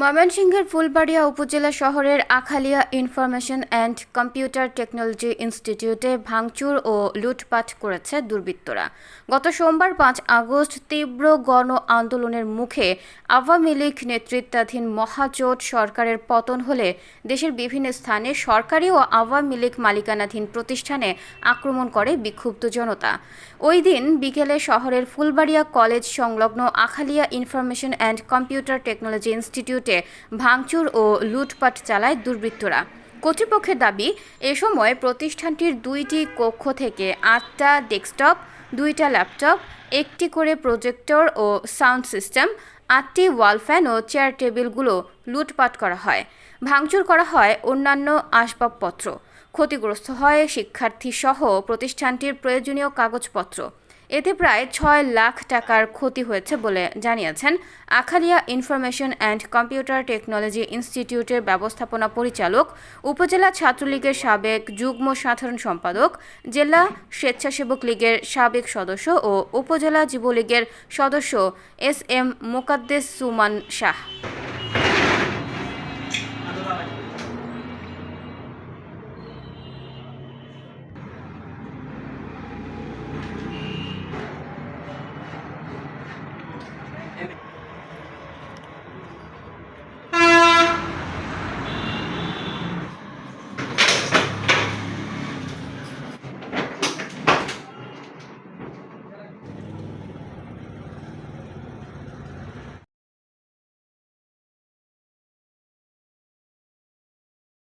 ময়মনসিংহের ফুলবাড়িয়া উপজেলা শহরের Akhalia information and computer technology ইনস্টিটিউটে ভাঙচুর ও লুটপাট করেছে দুর্বৃত্তরা। গত সোমবার পাঁচ আগস্ট তীব্র গণ আন্দোলনের মুখে আওয়ামী লীগ নেতৃত্বাধীন মহাজোট সরকারের পতন হলে দেশের বিভিন্ন স্থানে সরকারি ও আওয়ামী লীগ মালিকানাধীন প্রতিষ্ঠানে আক্রমণ করে বিক্ষুব্ধ জনতা। ওই দিন বিকেলে শহরের ফুলবাড়িয়া কলেজ সংলগ্ন Akhalia information and computer technology ইনস্টিটিউটে ভাঙচুর ও লুটপাট চালায় দুর্বৃত্তরা। কর্তৃপক্ষের দাবি, এ সময় প্রতিষ্ঠানটির দুইটি কক্ষ থেকে আটটা ডেস্কটপ, দুইটা ল্যাপটপ, একটি করে প্রজেক্টর ও সাউন্ড সিস্টেম, আটটি ওয়াল ফ্যান ও চেয়ার টেবিলগুলো লুটপাট করা হয়। ভাঙচুর করা হয় অন্যান্য আসবাবপত্র। ক্ষতিগ্রস্ত হয় শিক্ষার্থী সহ প্রতিষ্ঠানটির প্রয়োজনীয় কাগজপত্র। এতে প্রায় ছয় লাখ টাকার ক্ষতি হয়েছে বলে জানিয়েছেন Akhalia information and computer technology ইনস্টিটিউটের ব্যবস্থাপনা পরিচালক, উপজেলা ছাত্রলীগের সাবেক যুগ্ম সাধারণ সম্পাদক, জেলা স্বেচ্ছাসেবক লীগের সাবেক সদস্য ও উপজেলা যুবলীগের সদস্য এস এম মোকাদ্দেস সুমান শাহ।